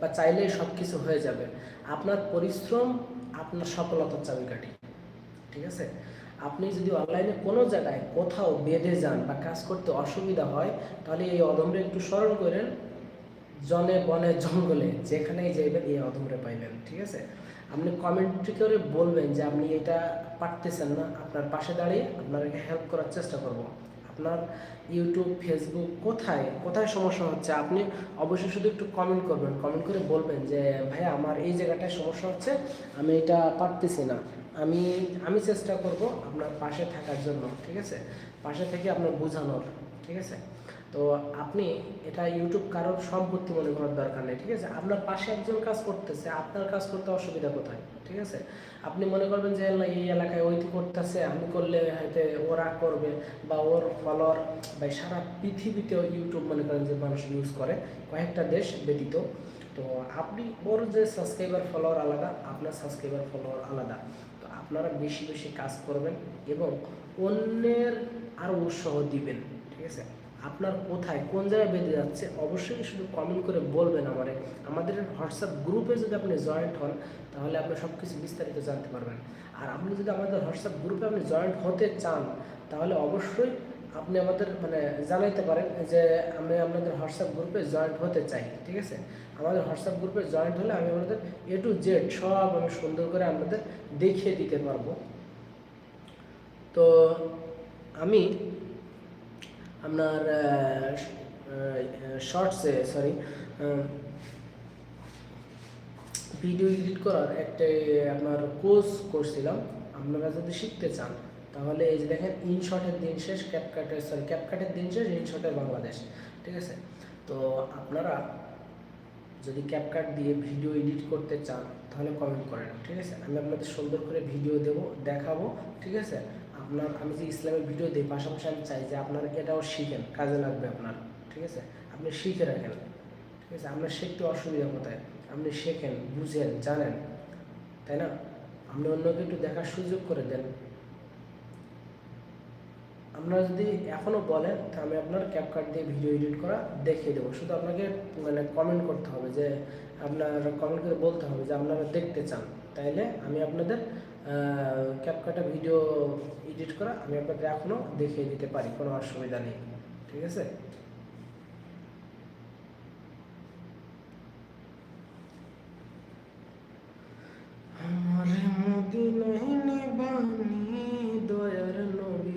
বা চাইলেই সব কিছু হয়ে যাবে। আপনার পরিশ্রম, আপনার সফলতার চাবিকাঠি। ঠিক আছে? আপনি যদি অনলাইনে কোনো জায়গায় কোথাও বেঁধে যান বা কাজ করতে অসুবিধা হয়, তাহলে এই অদমরে একটু স্মরণ করেন। জনে বনে জঙ্গলে যেখানেই যাইবেন, এই অদমরে পাইবেন। ঠিক আছে? আপনি কমেন্ট করে বলবেন যে আপনি এটা পারতেছেন না, আপনার পাশে দাঁড়িয়ে আপনাকে হেল্প করার চেষ্টা করব। আপনার ইউটিউব ফেসবুক কোথায়? কোথায় সমস্যা হচ্ছে? আপনি অবশ্যই শুধু একটু কমেন্ট করবেন। কমেন্ট করে বলবেন যে ভাই আমার এই জায়গাটায় সমস্যা হচ্ছে, আমি এটা পারতেছি না। আমি আমি চেষ্টা করব আপনার পাশে থাকার জন্য, ঠিক আছে? পাশে থেকে আপনার বোঝানোর, ঠিক আছে? তো আপনি এটা ইউটিউব কারোর সম্পত্তি মনে করার দরকার নেই, ঠিক আছে? আপনার পাশে একজন কাজ করতেছে, আপনার কাজ করতে অসুবিধা কোথায়, ঠিক আছে? আপনি মনে করবেন যে এই এলাকায় ওইটি করতেছে, আমি করলে হয়তো ওরা করবে বা ওর ফলোয়ার বা সারা পৃথিবীতেও ইউটিউব মনে করেন যে মানুষ ইউজ করে, কয়েকটা দেশ ব্যতীত। তো আপনি, ওর যে সাবস্ক্রাইবার ফলোয়ার আলাদা, আপনার সাবস্ক্রাইবার ফলোয়ার আলাদা। তো আপনারা বেশি বেশি কাজ করবেন এবং অন্যের আরও উৎসাহ দিবেন, ঠিক আছে? আপনার কোথায়, কোন জায়গায় বেঁধে যাচ্ছে, অবশ্যই শুধু কমেন্ট করে বলবেন আমারে। আমাদের হোয়াটসঅ্যাপ গ্রুপে যদি আপনি জয়েন্ট হন, তাহলে আপনি সব কিছু বিস্তারিত জানতে পারবেন। আর আপনি যদি আমাদের হোয়াটসঅ্যাপ গ্রুপে আপনি জয়েন্ট হতে চান, তাহলে অবশ্যই আপনি আমাদের মানে জানাইতে পারেন যে আমি আপনাদের হোয়াটসঅ্যাপ গ্রুপে জয়েন্ট হতে চাই, ঠিক আছে? আমাদের হোয়াটসঅ্যাপ গ্রুপে জয়েন্ট হলে আমি আমাদের এ টু জেড সব আমি সুন্দর করে আপনাদের দেখিয়ে দিতে পারব। তো আমি আপনার শর্টসে সরি ভিডিও এডিট করার একটা আপনার কোর্স করছিলাম। আপনারা যদি শিখতে চান, তাহলে এই যে দেখেন ইনশটের দিন শেষ ক্যাপকাটের সরি ক্যাপকাটের দিন শেষ ইনশটের বাংলাদেশ, ঠিক আছে? তো আপনারা যদি ক্যাপকাট দিয়ে ভিডিও এডিট করতে চান, তাহলে কমেন্ট করেন, ঠিক আছে? আমি আপনাদের সুন্দর করে ভিডিও দেব, দেখাবো, ঠিক আছে? আপনার, আমি যে ইসলামের ভিডিও দিই, পাশাপাশি আমি চাই যে আপনারা এটাও শিখেন, কাজে লাগবে আপনার, ঠিক আছে? আপনি শিখে রাখেন, ঠিক আছে? আপনার শিখতে অসুবিধা কোথায়? আপনি শেখেন, বুঝেন, জানেন, তাই না? আপনি অন্যকে একটু দেখার সুযোগ করে দেন। আপনারা যদি এখনও বলেন তা আমি আপনার ক্যাপকাট দিয়ে ভিডিও এডিট করা দেখিয়ে দেবো। শুধু আপনাকে মানে কমেন্ট করতে হবে যে, আপনার কমেন্ট করে বলতে হবে যে, আপনারা দেখতে চান। তাইলে আমি আপনাদের ক্যাপকাটা ভিডিও এডিট করা আমি আপনাদের এখনও দেখিয়ে দিতে পারি, কোনো অসুবিধা নেই। ঠিক আছে? আমার মদিনায় নিবানি দয়ার নবীজি